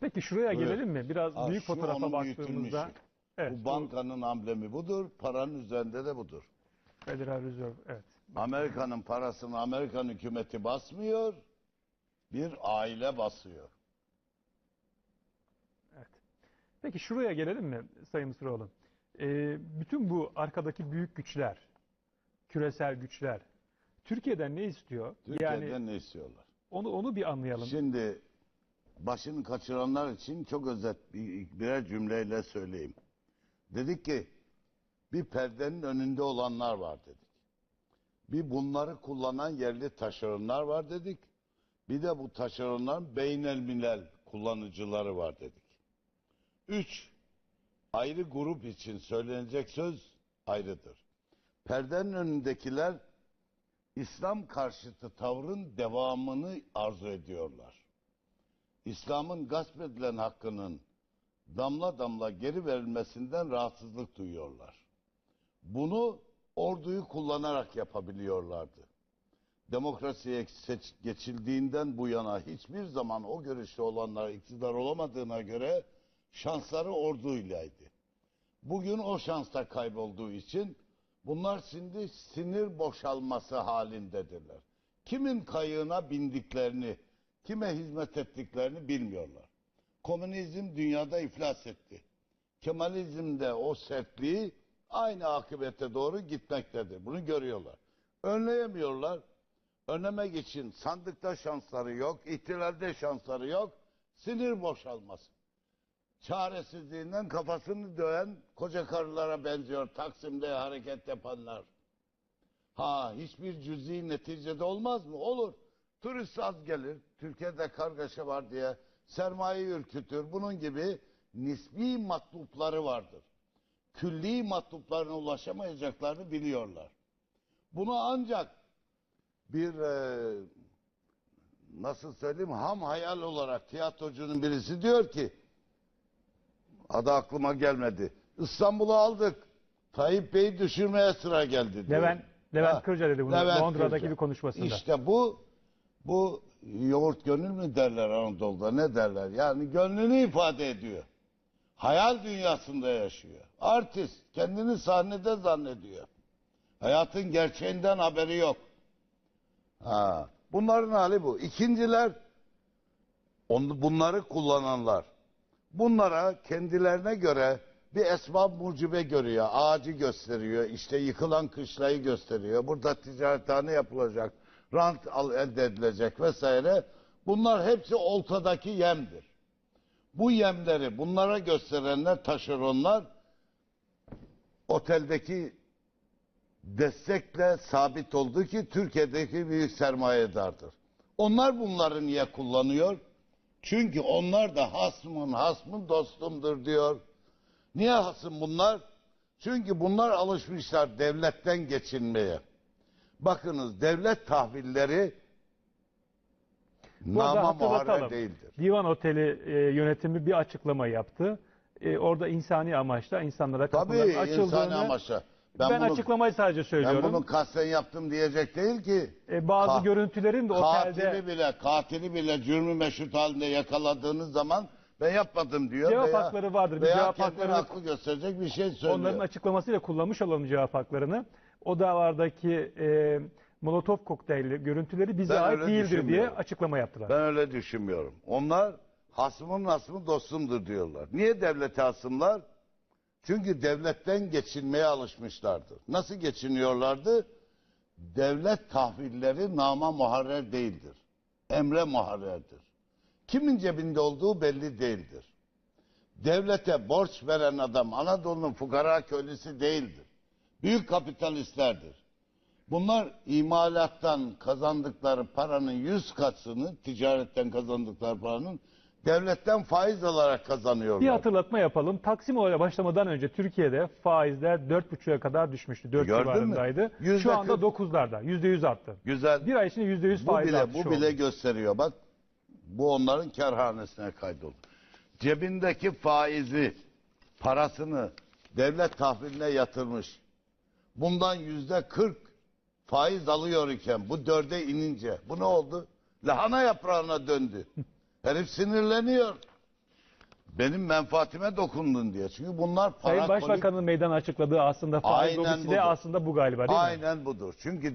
Peki şuraya Buyur. gelelim mi? Biraz Ha, büyük şu fotoğrafa onun baktığımızda. büyütülmüşü. Evet. Bu bankanın amblemi budur, paranın üzerinde de budur. Federal Reserve. Evet. Amerika'nın parasını Amerikan hükümeti basmıyor, bir aile basıyor. Evet. Peki şuraya gelelim mi Sayın Mısıroğlu? Ee, bütün bu arkadaki büyük güçler, küresel güçler Türkiye'den ne istiyor? Türkiye'den yani ne istiyorlar? onu onu bir anlayalım. Şimdi başını kaçıranlar için çok özet bir, birer cümleyle söyleyeyim. Dedik ki bir perdenin önünde olanlar var dedik. Bir bunları kullanan yerli taşeronlar var dedik. Bir de bu taşeronların beynelmilel kullanıcıları var dedik. Üç, ayrı grup için söylenecek söz ayrıdır. Perdenin önündekiler İslam karşıtı tavrın devamını arzu ediyorlar. İslam'ın gasp edilen hakkının damla damla geri verilmesinden rahatsızlık duyuyorlar. Bunu orduyu kullanarak yapabiliyorlardı. Demokrasiye seç- geçildiğinden bu yana hiçbir zaman o görüşte olanlar iktidar olamadığına göre şansları orduylaydı. Bugün o şansta kaybolduğu için bunlar şimdi sinir boşalması halindedirler. Kimin kayığına bindiklerini, kime hizmet ettiklerini bilmiyorlar. Komünizm dünyada iflas etti. Kemalizmde o sertliği aynı akıbete doğru gitmektedir. Bunu görüyorlar. Önleyemiyorlar. Önlemek için sandıkta şansları yok, ihtilalde şansları yok. Sinir boşalması çaresizliğinden kafasını döven koca karılara benziyor Taksim'de hareket yapanlar. Ha hiçbir cüzi neticede olmaz mı? Olur. Turist az gelir. Türkiye'de kargaşa var diye sermaye ürkütür. Bunun gibi nisbi matlupları vardır. Külli matluplarına ulaşamayacaklarını biliyorlar. Bunu ancak bir e, nasıl söyleyeyim ham hayal olarak tiyatrocunun birisi diyor ki adı aklıma gelmedi. İstanbul'u aldık. Tayyip Bey'i düşürmeye sıra geldi diyor. Levent Levent Ha, Kırca dedi bunu Levent Londra'daki Kırca. bir konuşmasında. İşte bu bu yoğurt gönül mü derler Anadolu'da ne derler? Yani gönlünü ifade ediyor. Hayal dünyasında yaşıyor. Artist kendini sahnede zannediyor. Hayatın gerçeğinden haberi yok. Ha, bunların hali bu. İkinciler onu, bunları kullananlar. Bunlara kendilerine göre bir esbab mucibe görüyor. Ağacı gösteriyor. işte yıkılan kışlayı gösteriyor. Burada ticarethane yapılacak. Rant elde edilecek vesaire. Bunlar hepsi oltadaki yemdir. Bu yemleri bunlara gösterenler taşeronlar oteldeki destekle sabit oldu ki Türkiye'deki büyük sermayedardır. Onlar bunları niye kullanıyor? Çünkü onlar da hasmın hasmın dostumdur diyor. Niye hasım bunlar? Çünkü bunlar alışmışlar devletten geçinmeye. Bakınız devlet tahvilleri Bu arada nama hatırlatalım. muharrer değildir. Divan Oteli e, yönetimi bir açıklama yaptı. E, orada insani amaçla insanlara Tabii kapıların açıldığını. insani amaçla. Ben, Ben, bunu, açıklamayı sadece ben söylüyorum. bunu kasten yaptım diyecek değil ki. E, bazı Ka- görüntülerin de otelde Katili bile, katili bile cürmü meşrut halinde yakaladığınız zaman ben yapmadım diyor. Cevap veya, hakları vardır. Bir Veya cevap kendini haklarını- haklı gösterecek bir şey söylüyor. onların açıklamasıyla kullanmış olalım cevap haklarını. O davardaki e, Molotov kokteylli görüntüleri bize Ben ait öyle değildir diye düşünmüyorum. açıklama yaptılar. Ben öyle düşünmüyorum. Onlar hasmın hasmı dostumdur diyorlar. Niye devlete hasımlar? Çünkü devletten geçinmeye alışmışlardır. Nasıl geçiniyorlardı? Devlet tahvilleri nama muharrer değildir. Emre muharrerdir. Kimin cebinde olduğu belli değildir. Devlete borç veren adam Anadolu'nun fukara köylüsü değildir. Büyük kapitalistlerdir. Bunlar imalattan kazandıkları paranın yüz katını, ticaretten kazandıkları paranın devletten faiz alarak kazanıyorlar. Bir hatırlatma yapalım. Taksim olayına başlamadan önce Türkiye'de faizler 4,5'a kadar düşmüştü. 4 Gördün mü? civarındaydı. Yüzde Şu anda kırk. 9'larda. %100 arttı. Güzel. Bir ay içinde %100 bu faiz bile artışı bu bile oldu. gösteriyor. Bak bu onların karhanesine kaydoldu. Cebindeki faizi, parasını devlet tahviline yatırmış. Bundan yüzde 40 faiz alıyor iken bu dörde inince bu ne oldu? Lahana yaprağına döndü. Herif sinirleniyor. benim menfaatime dokundun diye. Çünkü bunlar Sayın parakolik- Başbakan'ın meydan açıkladığı aslında faiz Aynen lobisi de budur. aslında bu galiba değil mi? Aynen budur. Çünkü